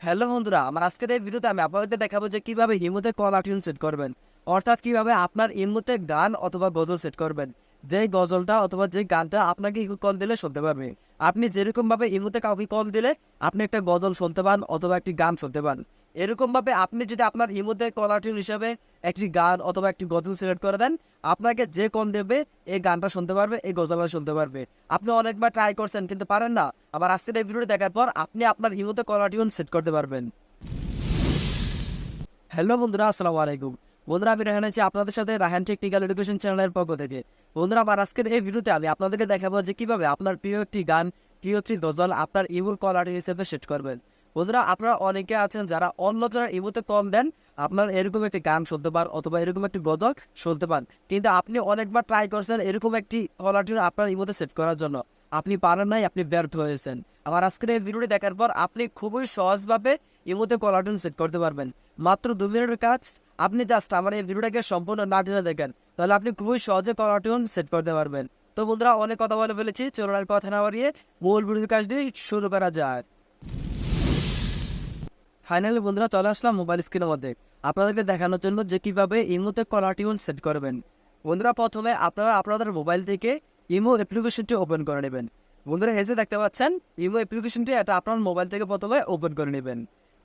Hello বন্ধুরা, আমার আজকের এই ভিডিওতে আমি আপনাদের দেখাবো যে কীভাবে ইমোতে কল আটিউন সেট করবেন। অর্থাৎ কীভাবে আপনার ইমোতে গান অথবা গজল সেট করবেন। যে গজলটা অথবা যে গানটা আপনাকে কল দিলে শুনতে পারবে। আপনি যেরকমভাবে ইমোতে কাউকে কল দিলে আপনি একটা গজল শুনতে পান অথবা একটি গান শুনতে পান। এরকম ভাবে আপনি যদি আপনার ইমোতে কল আটিউন হিসাবে একটি গান অথবা একটি গজল সিলেক্ট করে দেন, আপনাকে যে কল দেবে এই গানটা শুনতে পারবে, এই গজলটা শুনতে পারবে। আপনি অনেকবার ট্রাই করছেন, কিন্তু পারেন না। আবার আজকের এই ভিডিওটি দেখার পর আপনি আপনার ইমোতে কলার টিউন সেট করতে পারবেন। হ্যালো বন্ধুরা, আসসালামু আলাইকুম। বন্ধুরা, আমি রাহান আছি আপনাদের সাথে রাহান টেকনিক্যাল এডুকেশন চ্যানেলের পক্ষ থেকে। বন্ধুরা আমার আজকের এই ভিডিওতে আমি আপনাদেরকে দেখাবো যে কীভাবে আপনার প্রিয় একটি গান, প্রিয় একটি গজল আপনার ইমোর কলার হিসেবে সেট করবেন। বন্ধুরা, আপনারা অনেকে আছেন যারা অন্য জনের ইমোতে কল দেন, আপনার এরকম একটি গান শুনতে পান অথবা এরকম একটি গজল শুনতে পান। কিন্তু আপনি অনেকবার ট্রাই করছেন এরকম একটি কলার আপনার ইমোতে সেট করার জন্য। আপনি পারেন নাই, আপনি ব্যর্থ হয়েছেন। আমার আজকের এই ভিডিওটি দেখার পর আপনি খুবই সহজভাবে ইমোতে কলার সেট করতে পারবেন। মাত্র দু মিনিটের কাজ, আপনি জাস্ট আমার এই ভিডিওটাকে সম্পূর্ণ না টেনে দেখেন, তাহলে আপনি খুবই সহজে কলারটিউন সেট করতে পারবেন। তো বন্ধুরা, অনেক কথা বলে ফেলেছি, চলুন আর কথা না বাড়িয়ে মূল ভিডিওর কাজটি শুরু করা যায় ফাইনালি বন্ধুরা চলে আসলাম মোবাইল স্ক্রিনের মধ্যে। আপনাদেরকে দেখানোর জন্য যে কীভাবে ইমোতে কলার টিউন সেট করবেন। বন্ধুরা প্রথমে আপনারা আপনাদের মোবাইল থেকে ইমো অ্যাপ্লিকেশনটি ওপেন করে নেবেন। বন্ধুরা এসে দেখতে পাচ্ছেন ইমো অ্যাপ্লিকেশনটি এটা আপনার মোবাইল থেকে প্রথমে ওপেন করে নেবেন।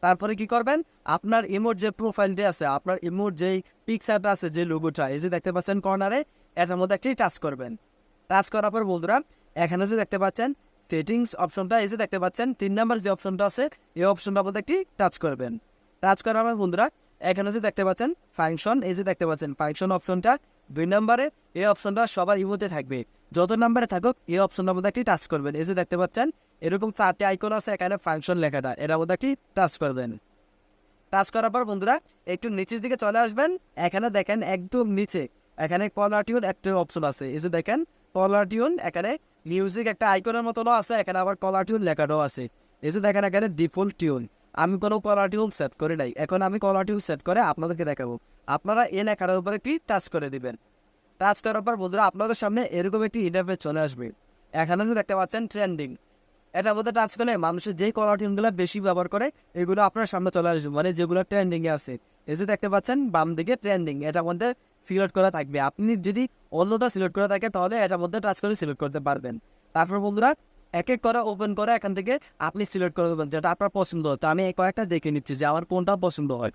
তারপরে কি করবেন? আপনার ইমোর যে প্রোফাইলটি আছে, আপনার ইমোর যেই পিকচারটা আছে, যে লোগোটা এই যে দেখতে পাচ্ছেন কর্নারে এটার মধ্যে একটি টাচ করবেন। টাচ করার পর বন্ধুরা, এখানে যে দেখতে পাচ্ছেন সেটিংস অপশনটা যে দেখতে পাচ্ছেন, তিন নাম্বার যে অপশনটা আছে, এই অপশনটার মধ্যে একটি টাচ করবেন। টাচ করার পর বন্ধুরা, এখানে যে দেখতে পাচ্ছেন, ফাংশন, এই যে দেখতে পাচ্ছেন, ফাংশন অপশনটা, দুই নম্বরে এই অপশনটা সবার ইমোতে থাকবে। যত নাম্বারে থাকুক, এই অপশনটার মধ্যে একটি টাচ করবেন। এই যে দেখতে পাচ্ছেন, এরকম চারটে আইকন আছে এখানে ফাংশন লেখাটা এটার মধ্যে একটি টাচ করবেন। টাচ করার পর বন্ধুরা, একটু নিচের দিকে চলে আসবেন, এখানে দেখেন একদম নিচে, এখানে কলার টিউন একটা অপশন আছে। এই যে দেখেন কলার টিউন, এখানে মিউজিক একটা আইকনের মতনও আছে, এখানে আবার কলার টিউন লেখাটাও আছে। এই যে দেখেন এখানে ডিফল্ট টিউন। আমি কোনো কলার টিউন সেট করি নাই। এখন আমি কলার টিউন সেট করে আপনাদেরকে দেখাবো। আপনারা এই লেখাটার উপর একটি টাচ করে দিবেন। টাচ করার পর বন্ধুরা, আপনাদের সামনে এরকম একটি ইন্টারফেস চলে আসবে। এখানে যে দেখতে পাচ্ছেন ট্রেন্ডিং এটার মধ্যে টাচ করলে মানুষের যেই কলার টিউনগুলো বেশি ব্যবহার করে, এগুলো আপনার সামনে চলে আসবে। মানে যেগুলো ট্রেন্ডিংয়ে আছে। এই যে দেখতে পাচ্ছেন বাম দিকে ট্রেন্ডিং এটার মধ্যে সিলেক্ট করা থাকবে। আপনি যদি অন্যটা সিলেক্ট করা থাকে তাহলে এটার মধ্যে টাচ করে সিলেক্ট করতে পারবেন। তারপর বন্ধুরা এক এক করে ওপেন করে এখান থেকে আপনি সিলেক্ট করে দেবেন যেটা আপনার পছন্দ হয়। তো আমি কয়েকটা দেখে নিচ্ছি যে আমার কোনটা পছন্দ হয়।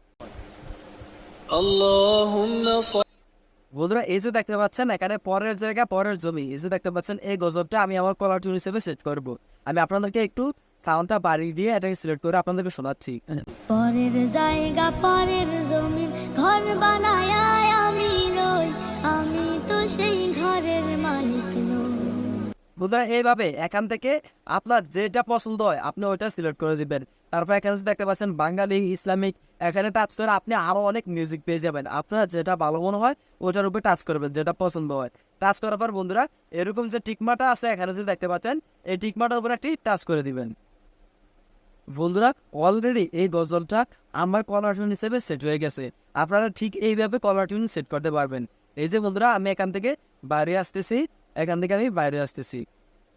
বন্ধুরা এই যে দেখতে পাচ্ছেন এখানে পরের জায়গা পরের জমি। এই যে দেখতে পাচ্ছেন এই গজবটা আমি আমার কলার টুন হিসেবে সেট করব। আমি আপনাদেরকে একটু সাউন্ডটা বাড়িয়ে দিয়ে এটাকে সিলেক্ট করে আপনাদেরকে শোনাচ্ছি। পরের জায়গা পরের জমি ঘর বানায়া তো এইভাবে এখান থেকে আপনার যেটা পছন্দ হয়, আপনি ওইটা সিলেক্ট করে দিবেন। তারপর এখানে দেখতে পাচ্ছেন, বাঙালি, ইসলামিক, এখানে টাচ করে আপনি আরও অনেক মিউজিক পেয়ে যাবেন। আপনার যেটা ভালো মনে হয় ওটার উপরে টাচ করবেন, যেটা পছন্দ হয়। টাচ করার পর বন্ধুরা, এরকম যে টিকমাটা আছে, এখানে যে দেখতে পাচ্ছেন, এই টিকমাটার উপরে একটি টাচ করে দিবেন। বন্ধুরা অলরেডি এই গজলটা আমার কলার টিউন হিসেবে সেট হয়ে গেছে। আপনারা ঠিক এইভাবে কলার টিউন সেট করতে পারবেন। এই যে বন্ধুরা, আমি এখান থেকে বাইরে আসতেছি। এখান থেকে আমি বাইরে আসতেছি।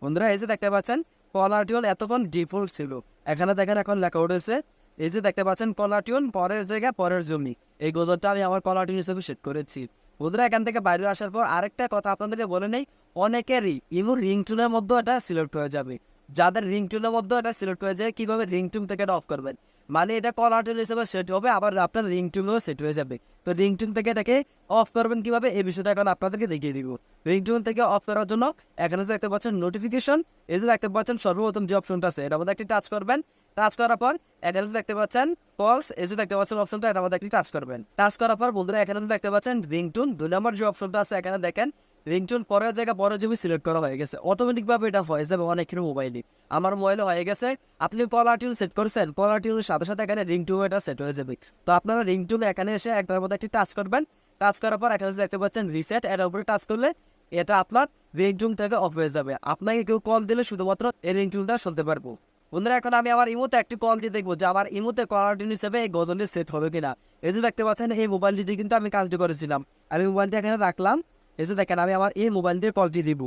বন্ধুরা, এই যে দেখতে পাচ্ছেন কলার টিউন এতক্ষণ ডিফল্ট ছিল। এখানে দেখেন এখন লেখা উঠেছে, এই যে দেখতে পাচ্ছেন কলার টিউন পরের জায়গা, পরের জমি। এই গজলটা আমি আমার কলার টিউন হিসেবে সেট করেছি। বন্ধুরা, এখান থেকে বাইরে আসার পর আরেকটা কথা আপনাদেরকে বলে নেই, অনেকেরই ইমোর রিংটুনের মধ্যেও এটা সিলেক্ট হয়ে যাবে। যাদের রিংটুনের মধ্যে এটা সিলেক্ট হয়ে যায়, কীভাবে রিংটুন থেকে এটা অফ করবেন? মানে এটা কলার টিউন হিসেবে সেট হবে, আবার আপনার রিংটুনও সেট হয়ে যাবে। তো রিংটুন থেকে এটাকে অফ করবেন কীভাবে? এই বিষয়টা এখন আপনাদেরকে দেখিয়ে দিব। রিংটুন থেকে অফ করার জন্য এখানে দেখতে পাচ্ছেন নোটিফিকেশন এই যে দেখতে পাচ্ছেন সর্বপ্রথম যে অপশনটা আছে এটার মধ্যে একটি টাচ করবেন। টাচ করার পর এখানে দেখতে পাচ্ছেন কলস এই যে দেখতে পাচ্ছেন অপশনটা এটার মধ্যে একটি টাচ করবেন। টাচ করার পর বন্ধুরা, এখানে দেখতে পাচ্ছেন রিংটুন দুই নম্বর যে অপশনটা আছে, এখানে দেখেন রিংটুন পরের জায়গা পরের জমি সিলেক্ট করা হয়ে গেছে। অটোমেটিক ভাবে এটা হয়ে যাবে অনেকের মোবাইলে আমার মোবাইলে হয়ে গেছে। আপনি কলার টিউন সেট করেছেন কলার টিউনের সাথে সাথে এখানে রিংটুন এটা সেট হয়ে যাবে। তো আপনারা রিংটুন এখানে এসে একটার মধ্যে একটি টাচ করবেন। টাচ করার পর এখানে দেখতে পাচ্ছেন রিসেট এটার উপরে টাচ করলে এটা আপনার রিংটুন থেকে অফ হয়ে যাবে। আপনাকে কেউ কল দিলে শুধুমাত্র এই রিংটুনটা শুনতে পারব। বন্ধুরা, এখন আমি আমার ইমোতে একটি কল দিয়ে দেখব যে আমার ইমোতে কলার টিউন হিসেবে এই গজলটি সেট হবে কিনা। এই যে দেখতে পাচ্ছেন, এই মোবাইলটি দিয়ে কিন্তু আমি কাজটি করেছিলাম। আমি মোবাইলটি এখানে রাখলাম। যে দেখেন, আমি আমার এই মোবাইল দিয়ে কলটি দিব।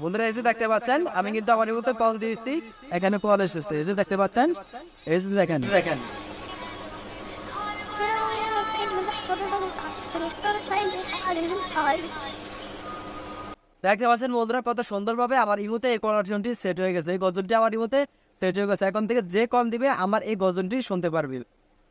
বন্ধুরা যে দেখতে পাচ্ছেন, আমি কিন্তু আমার মতো কল দিয়েছি, এখানে কল এসেছে। যে দেখতে পাচ্ছেন যে দেখেন। দেখেন দেখতে পাচ্ছেন বন্ধুরা, কত সুন্দরভাবে আমার ইমোতে এই কলারটি সেট হয়ে গেছে। এই গজলটি আমার ইমোতে সেট হয়ে গেছে। এখন থেকে যে কল দিবে, আমার এই গজলটি শুনতে পারবে।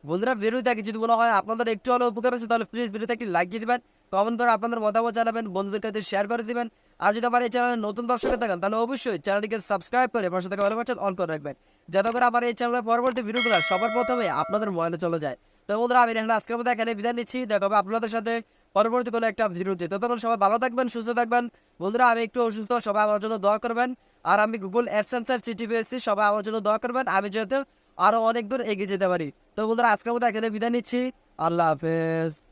বন্ধুরা ভিডিও দেখে যদি মনে হয় আপনাদের একটু হলেও উপকার হচ্ছে তাহলে প্লিজ ভিডিওতে একটি লাইক দিয়ে দিবেন কমেন্ট করে আপনাদের মতামত জানাবেন, বন্ধুদের কাছে শেয়ার করে দিবেন। আর যদি আমার এই চ্যানেলে নতুন দর্শকে থাকেন, তাহলে অবশ্যই চ্যানেলটিকে সাবস্ক্রাইব করে পাশে থেকে ভালো বাটন অন করে রাখবেন, যাতে করে আমার এই চ্যানেলের পরবর্তী ভিডিওগুলো সবার প্রথমে আপনাদের মোবাইলে চলে যায়। তো বন্ধুরা, আমি এখানে আজকের মতো এখানে বিদায় নিচ্ছি, দেখা আপনাদের সাথে পরবর্তী কোনো একটা ভিডিওতে ততক্ষণ সবাই ভালো থাকবেন, সুস্থ থাকবেন। বন্ধুরা, আমি একটু অসুস্থ, সবাই আমার জন্য দোয়া করবেন। আর আমি গুগল অ্যাডসেন্সার চিঠি পেয়েছি, সবাই আমার জন্য দোয়া করবেন। আমি যেহেতু আরও অনেক দূর এগিয়ে যেতে পারি। তো বন্ধুরা, আজকের মতো এখানে বিদায় নিচ্ছি। আল্লাহ হাফেজ।